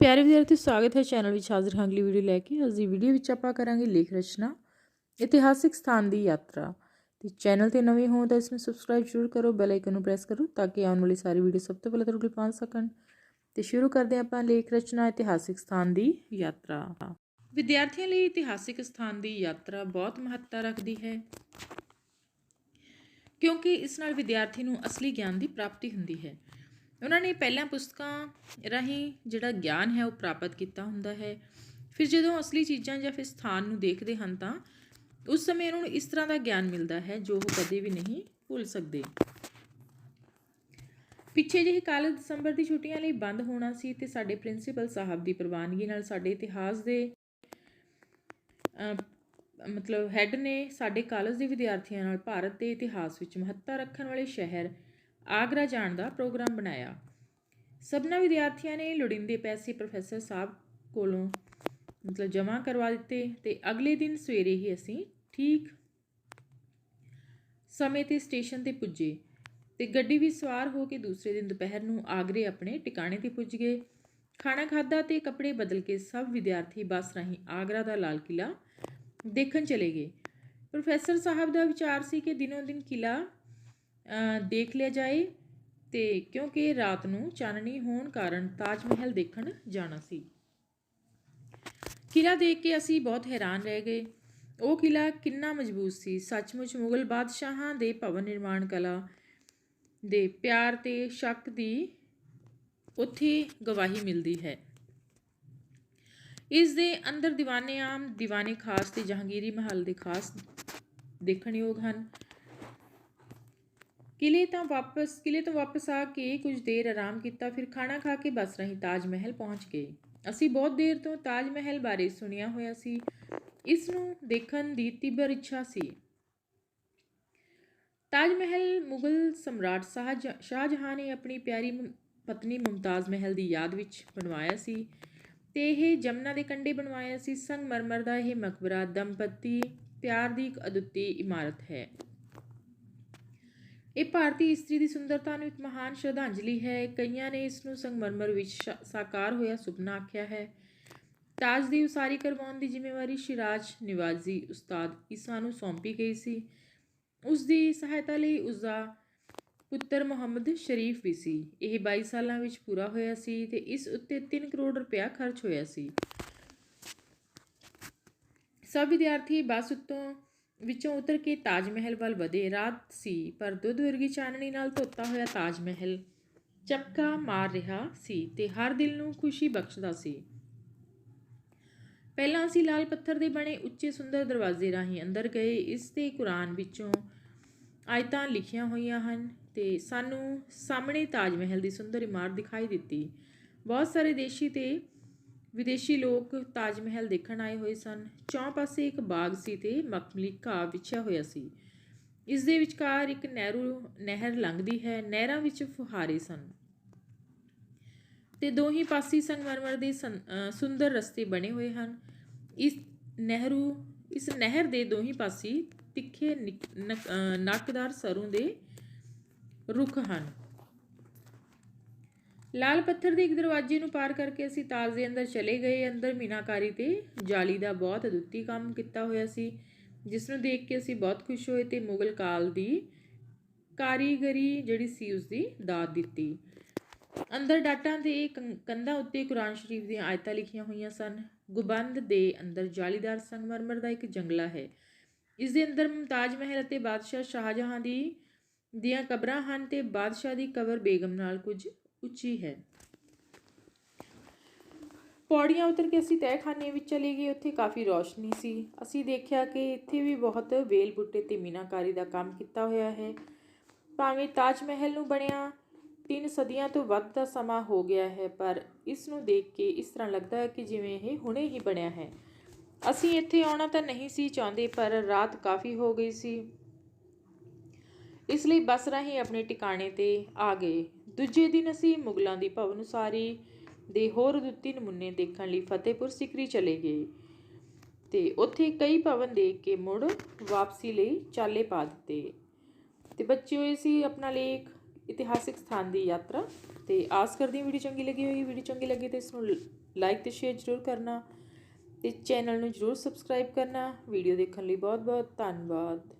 ਪਿਆਰੇ ਵਿਦਿਆਰਥੀ ਸਵਾਗਤ ਹੈ ਚੈਨਲ ਵਿੱਚ ਹਾਜ਼ਰ ਹਾਂ ਅਗਲੀ ਵੀਡੀਓ ਲੈ ਕੇ। ਅੱਜ ਦੀ ਵੀਡੀਓ ਵਿੱਚ ਆਪਾਂ ਕਰਾਂਗੇ ਲੇਖ ਰਚਨਾ, ਇਤਿਹਾਸਿਕ ਸਥਾਨ ਦੀ ਯਾਤਰਾ। ਤੇ ਚੈਨਲ ਤੇ ਨਵੇਂ ਹੋ ਤਾਂ ਇਸ ਨੂੰ ਸਬਸਕ੍ਰਾਈਬ ਜ਼ਰੂਰ ਕਰੋ ਬੈਲ ਆਈਕਨ ਨੂੰ ਪ੍ਰੈਸ ਕਰੋ ਤਾਂ ਕਿ ਆਉਣ ਵਾਲੀ ਸਾਰੀ ਵੀਡੀਓ ਸਭ ਤੋਂ ਪਹਿਲਾਂ ਤੁਹਾਡੇ ਕੋਲ ਪਹੁੰਚ ਸਕਣ। ਤੇ ਸ਼ੁਰੂ ਕਰਦੇ ਹਾਂ ਆਪਾਂ ਲੇਖ ਰਚਨਾ, ਇਤਿਹਾਸਿਕ ਸਥਾਨ ਦੀ ਯਾਤਰਾ। ਵਿਦਿਆਰਥੀਆਂ ਲਈ ਇਤਿਹਾਸਿਕ ਸਥਾਨ ਦੀ ਯਾਤਰਾ ਬਹੁਤ ਮਹੱਤਤਾ ਰੱਖਦੀ ਹੈ, ਕਿਉਂਕਿ ਇਸ ਨਾਲ ਵਿਦਿਆਰਥੀ ਨੂੰ ਅਸਲੀ ਗਿਆਨ ਦੀ ਪ੍ਰਾਪਤੀ ਹੁੰਦੀ ਹੈ। ਉਹਨਾਂ ਨੇ ਪਹਿਲਾਂ ਪੁਸਤਕਾਂ ਰਾਹੀਂ ਜਿਹੜਾ ਗਿਆਨ ਹੈ ਉਹ ਪ੍ਰਾਪਤ ਕੀਤਾ ਹੁੰਦਾ ਹੈ। ਫਿਰ ਜਦੋਂ ਅਸਲੀ ਚੀਜ਼ਾਂ ਜਾਂ ਫਿਰ ਸਥਾਨ ਨੂੰ ਦੇਖਦੇ ਹਨ ਤਾਂ ਉਸ ਸਮੇਂ ਉਹਨਾਂ ਨੂੰ ਇਸ ਤਰ੍ਹਾਂ ਦਾ ਗਿਆਨ ਮਿਲਦਾ ਹੈ ਜੋ ਉਹ ਕਦੇ ਵੀ ਨਹੀਂ ਭੁੱਲ ਸਕਦੇ। ਪਿੱਛੇ ਜਿਹੇ ਕਾਲਜ ਦਸੰਬਰ ਦੀ ਛੁੱਟੀਆਂ ਲਈ ਬੰਦ ਹੋਣਾ ਸੀ ਤੇ ਸਾਡੇ ਪ੍ਰਿੰਸੀਪਲ ਸਾਹਿਬ ਦੀ ਪ੍ਰਵਾਨਗੀ ਨਾਲ ਸਾਡੇ ਇਤਿਹਾਸ ਦੇ ਮਤਲਬ ਹੈੱਡ ਨੇ ਸਾਡੇ ਕਾਲਜ ਦੇ ਵਿਦਿਆਰਥੀਆਂ ਨਾਲ ਭਾਰਤ ਦੇ ਇਤਿਹਾਸ ਵਿੱਚ ਮਹੱਤਤਾ ਰੱਖਣ ਵਾਲੇ ਸ਼ਹਿਰ ਆਗਰਾ ਜਾਣ ਦਾ ਪ੍ਰੋਗਰਾਮ ਬਣਾਇਆ। ਸਭਨਾ ਵਿਦਿਆਰਥੀਆਂ ਨੇ ਲੋੜੀਂਦੇ ਪੈਸੇ ਪ੍ਰੋਫੈਸਰ ਸਾਹਿਬ ਕੋਲੋਂ ਮਤਲਬ ਜਮ੍ਹਾਂ ਕਰਵਾ ਦਿੱਤੇ ਤੇ ਅਗਲੇ ਦਿਨ ਸਵੇਰੇ ਹੀ ਅਸੀਂ ਠੀਕ ਸਮੇਂ ਤੇ ਸਟੇਸ਼ਨ ਤੇ ਪੁੱਜੇ ਤੇ ਗੱਡੀ ਵੀ ਸਵਾਰ ਹੋ ਕੇ ਦੂਸਰੇ ਦਿਨ ਦੁਪਹਿਰ ਨੂੰ ਆਗਰੇ ਆਪਣੇ ਟਿਕਾਣੇ ਤੇ ਪੁੱਜ ਗਏ। ਖਾਣਾ ਖਾਦਾ ਤੇ ਕੱਪੜੇ ਬਦਲ ਕੇ ਸਭ ਵਿਦਿਆਰਥੀ ਬੱਸ ਰਾਹੀਂ ਆਗਰਾ ਦਾ ਲਾਲ ਕਿਲਾ ਦੇਖਣ ਚਲੇ ਗਏ। ਪ੍ਰੋਫੈਸਰ ਸਾਹਿਬ ਦਾ ਵਿਚਾਰ ਸੀ ਕਿ ਦਿਨੋਂ ਦਿਨ ਕਿਲਾ ਦੇਖ ਲਿਆ ਜਾਏ ਤੇ ਕਿਉਂਕਿ ਰਾਤ ਨੂੰ ਚਾਨਣੀ ਹੋਣ ਕਾਰਨ ਤਾਜ ਮਹਿਲ ਦੇਖਣ ਜਾਣਾ ਸੀ। ਕਿਲਾ ਦੇਖ ਕੇ ਅਸੀਂ ਬਹੁਤ ਹੈਰਾਨ ਰਹਿ ਗਏ। ਉਹ ਕਿਲਾ ਕਿੰਨਾ ਮਜ਼ਬੂਤ ਸੀ। ਸੱਚਮੁੱਚ ਮੁਗਲ ਬਾਦਸ਼ਾਹਾਂ ਦੇ ਭਵਨ ਨਿਰਮਾਣ ਕਲਾ ਦੇ ਪਿਆਰ ਤੇ ਸ਼ੱਕ ਦੀ ਉੱਥੇ ਗਵਾਹੀ ਮਿਲਦੀ ਹੈ। ਇਸ ਦੇ ਅੰਦਰ ਦੀਵਾਨੇ ਆਮ ਦੀਵਾਨੇ ਖਾਸ ਤੇ ਜਹਾਂਗੀਰੀ ਮਹੱਲ ਦੇ ਖਾਸ ਦੇਖਣਯੋਗ ਹਨ। ਕਿਲੇ ਤਾਂ ਵਾਪਸ, ਕਿਲੇ ਤੋਂ ਵਾਪਸ ਆ ਕੇ ਕੁਝ ਦੇਰ ਆਰਾਮ ਕੀਤਾ, ਫਿਰ ਖਾਣਾ ਖਾ ਕੇ ਬੱਸ ਰਾਹੀਂ ਤਾਜ ਮਹਿਲ ਪਹੁੰਚ ਗਏ। ਅਸੀਂ ਬਹੁਤ ਦੇਰ ਤੋਂ ਤਾਜ ਮਹਿਲ ਬਾਰੇ ਸੁਣਿਆ ਹੋਇਆ ਸੀ। ਇਸ ਨੂੰ ਦੇਖਣ ਦੀ ਤੀਬਰ ਇੱਛਾ ਸੀ। ਤਾਜ ਮਹਿਲ ਮੁਗਲ ਸਮਰਾਟ ਸ਼ਾਹਜ- ਸ਼ਾਹਜਹਾਂ ਨੇ ਆਪਣੀ ਪਿਆਰੀ ਪਤਨੀ ਮੁਮਤਾਜ਼ ਮਹਿਲ ਦੀ ਯਾਦ ਵਿੱਚ ਬਣਵਾਇਆ ਸੀ ਤੇ ਇਹ ਜਮਨਾ ਦੇ ਕੰਢੇ ਬਣਵਾਇਆ ਸੀ। ਸੰਗਮਰਮਰ ਦਾ ਇਹ ਮਕਬਰਾ ਦੰਪਤੀ ਪਿਆਰ ਦੀ ਇੱਕ ਅਦੁੱਤੀ ਇਮਾਰਤ ਹੈ। ਇਹ ਭਾਰਤੀ ਇਸਤਰੀ ਦੀ ਸੁੰਦਰਤਾ ਨੂੰ ਇੱਕ ਮਹਾਨ ਸ਼ਰਧਾਂਜਲੀ ਹੈ। ਕਈਆਂ ਨੇ ਇਸ ਨੂੰ ਸੰਗਮਰਮਰ ਵਿੱਚ ਸਾਕਾਰ ਹੋਇਆ ਸੁਪਨਾ ਆਖਿਆ ਹੈ। ਤਾਜ ਦੀ ਉਸਾਰੀ ਕਰਵਾਉਣ ਦੀ ਜ਼ਿੰਮੇਵਾਰੀ ਸ਼ਿਰਾਜ ਨਿਵਾਜ਼ੀ ਉਸਤਾਦ ਈਸਾ ਨੂੰ ਸੌਂਪੀ ਗਈ ਸੀ। ਉਸ ਦੀ ਸਹਾਇਤਾ ਲਈ ਉਸ ਦਾ ਪੁੱਤਰ ਮੁਹੰਮਦ ਸ਼ਰੀਫ ਵੀ ਸੀ। ਇਹ 22 ਸਾਲਾਂ ਵਿੱਚ ਪੂਰਾ ਹੋਇਆ ਸੀ ਤੇ ਇਸ ਉੱਤੇ 3 ਕਰੋੜ ਰੁਪਇਆ ਖਰਚ ਹੋਇਆ ਸੀ। ਸਭ ਵਿਦਿਆਰਥੀ ਬੱਸ ਉੱਤੋਂ ਵਿੱਚੋਂ ਉਤਰ ਕੇ ਤਾਜ ਮਹਿਲ ਵੱਲ ਵਧੇ। ਰਾਤ ਸੀ, ਪਰ ਦੁੱਧ ਵਰਗੀ ਚਾਨਣੀ ਨਾਲ ਧੋਤਾ ਹੋਇਆ ਤਾਜ ਮਹਿਲ ਚਪਕਾ ਮਾਰ ਰਿਹਾ ਸੀ ਤੇ ਹਰ ਦਿਲ ਨੂੰ ਖੁਸ਼ੀ ਬਖਸ਼ਦਾ ਸੀ। ਪਹਿਲਾਂ ਅਸੀਂ ਲਾਲ ਪੱਥਰ ਦੇ ਬਣੇ ਉੱਚੇ ਸੁੰਦਰ ਦਰਵਾਜ਼ੇ ਰਾਹੀਂ ਅੰਦਰ ਗਏ। ਇਸ ਤੇ ਕੁਰਾਨ ਵਿੱਚੋਂ ਆਇਤਾਂ ਲਿਖੀਆਂ ਹੋਈਆਂ ਹਨ ਤੇ ਸਾਨੂੰ ਸਾਹਮਣੇ ਤਾਜ ਮਹਿਲ ਦੀ ਸੁੰਦਰ ਇਮਾਰਤ ਦਿਖਾਈ ਦਿੱਤੀ। ਬਹੁਤ ਸਾਰੇ ਦੇਸ਼ੀ ਤੇ ਵਿਦੇਸ਼ੀ ਲੋਕ ਤਾਜ ਮਹਿਲ ਦੇਖਣ ਆਏ ਹੋਏ ਸਨ। ਚੌਂ ਪਾਸੇ ਇੱਕ ਬਾਗ ਸੀ ਤੇ ਮਖਮਲੀ ਘਾਹ ਵਿਛਿਆ ਹੋਇਆ ਸੀ। ਇਸ ਦੇ ਵਿਚਕਾਰ ਇੱਕ ਨਹਿਰੂ, ਨਹਿਰ ਲੰਘਦੀ ਹੈ, ਨਹਿਰਾਂ ਵਿੱਚ ਫੁਹਾਰੇ ਸਨ। ਤੇ ਦੋਹੀ ਪਾਸੇ ਸੰਗਮਰਮਰ ਦੇ ਸੰ- ਸੁੰਦਰ ਰਸਤੇ ਬਣੇ ਹੋਏ ਹਨ। ਇਸ ਨਹਿਰੂ, ਇਸ ਨਹਿਰ ਦੇ ਦੋਹੀ ਪਾਸੇ ਤਿੱਖੇ ਨਿਕ- ਨਕ- ਨੱਕਦਾਰ ਸਰੋਂ ਦੇ ਰੁੱਖ ਹਨ। ਲਾਲ ਪੱਥਰ ਦੇ ਇੱਕ ਦਰਵਾਜ਼ੇ ਨੂੰ ਪਾਰ ਕਰਕੇ ਅਸੀਂ ਤਾਜ ਦੇ ਅੰਦਰ ਚਲੇ ਗਏ। ਅੰਦਰ ਮੀਨਾਕਾਰੀ ਤੇ ਜਾਲੀ ਦਾ ਬਹੁਤ ਅਦੁੱਤੀ ਕੰਮ ਕੀਤਾ ਹੋਇਆ ਸੀ, ਜਿਸ ਨੂੰ ਦੇਖ ਕੇ ਅਸੀਂ ਬਹੁਤ ਖੁਸ਼ ਹੋਏ ਤੇ ਮੁਗਲ ਕਾਲ ਦੀ ਕਾਰੀਗਰੀ ਜਿਹੜੀ ਸੀ ਉਸ ਦੀ ਦਾਤ ਦਿੱਤੀ। ਅੰਦਰ ਡਾਟਾਂ ਦੇ ਕੰਧਾਂ ਉੱਤੇ ਕੁਰਾਨ ਸ਼ਰੀਫ ਦੀਆਂ ਆਇਤਾਂ ਲਿਖੀਆਂ ਹੋਈਆਂ ਸਨ। ਗੁਬੰਦ ਦੇ ਅੰਦਰ ਜਾਲੀਦਾਰ ਸੰਗਮਰਮਰ ਦਾ ਇੱਕ ਜੰਗਲਾ ਹੈ। ਇਸ ਦੇ ਅੰਦਰ ਮੁਮਤਾਜ ਮਹਿਲ ਅਤੇ ਬਾਦਸ਼ਾਹ ਸ਼ਾਹਜਹਾਂ ਦੀ, ਦੀਆਂ ਕਬਰਾਂ ਹਨ ਤੇ ਬਾਦਸ਼ਾਹ ਦੀ ਕਬਰ ਬੇਗਮ ਨਾਲ ਕੁਝ ਉੱਚੀ ਹੈ। ਪੌੜੀਆਂ ਉਤਰ ਕੇ ਅਸੀਂ ਤਹਿਖਾਨੇ ਵਿੱਚ ਚਲੇ ਗਏ। ਉੱਥੇ ਕਾਫੀ ਰੌਸ਼ਨੀ ਸੀ। ਅਸੀਂ ਦੇਖਿਆ ਕਿ ਇੱਥੇ ਵੀ ਬਹੁਤ ਵੇਲ ਬੂਟੇ ਤੇ ਮੀਨਾਕਾਰੀ ਦਾ ਕੰਮ ਕੀਤਾ ਹੋਇਆ ਹੈ। ਭਾਵੇਂ ਤਾਜ ਮਹਿਲ ਨੂੰ ਬਣਿਆ, ਤਿੰਨ ਸਦੀਆਂ ਤੋਂ ਵੱਧ ਦਾ ਸਮਾਂ ਹੋ ਗਿਆ ਹੈ, ਪਰ ਇਸ ਨੂੰ ਦੇਖ ਕੇ ਇਸ ਤਰ੍ਹਾਂ ਲੱਗਦਾ ਹੈ ਕਿ ਜਿਵੇਂ ਇਹ ਹੁਣੇ ਹੀ ਬਣਿਆ ਹੈ। ਅਸੀਂ ਇੱਥੇ ਆਉਣਾ ਤਾਂ ਨਹੀਂ ਸੀ ਚਾਹੁੰਦੇ, ਪਰ ਰਾਤ ਕਾਫੀ ਹੋ ਗਈ ਸੀ। ਇਸ ਲਈ ਬੱਸ ਰਾਹੀਂ ਆਪਣੇ ਟਿਕਾਣੇ ਤੇ ਆ ਗਏ। ਦੂਜੇ ਦਿਨ ਅਸੀਂ ਮੁਗਲਾਂ ਦੀ ਭਵਨ ਉਸਾਰੀ ਦੇ ਹੋਰ ਦੁੱਤੀ ਨਮੂਨੇ ਦੇਖਣ ਲਈ ਫਤਿਹਪੁਰ ਸਿਕਰੀ ਚਲੇ ਗਏ ਤੇ ਉੱਥੇ ਕਈ ਭਵਨ ਦੇਖ ਕੇ ਮੁੜ ਵਾਪਸੀ ਲਈ ਚਾਲੇ ਪਾ ਦਿੱਤੇ। ਤੇ ਬੱਚਿਓ ਇਹ ਸੀ ਆਪਣਾ ਲੇਖ ਇਤਿਹਾਸਿਕ ਸਥਾਨ ਦੀ ਯਾਤਰਾ ਤੇ ਆਸ ਕਰਦੀ ਹਾਂ ਵੀਡੀਓ ਚੰਗੀ ਲੱਗੀ ਹੋਈ ਵੀਡੀਓ ਚੰਗੀ ਲੱਗੀ ਤਾਂ ਇਸ ਨੂੰ ਲਾਈਕ ਤੇ ਸ਼ੇਅਰ ਜ਼ਰੂਰ ਕਰਨਾ ਤੇ ਚੈਨਲ ਨੂੰ ਜ਼ਰੂਰ ਸਬਸਕ੍ਰਾਈਬ ਕਰਨਾ। ਵੀਡੀਓ ਦੇਖਣ ਲਈ ਬਹੁਤ ਬਹੁਤ ਧੰਨਵਾਦ।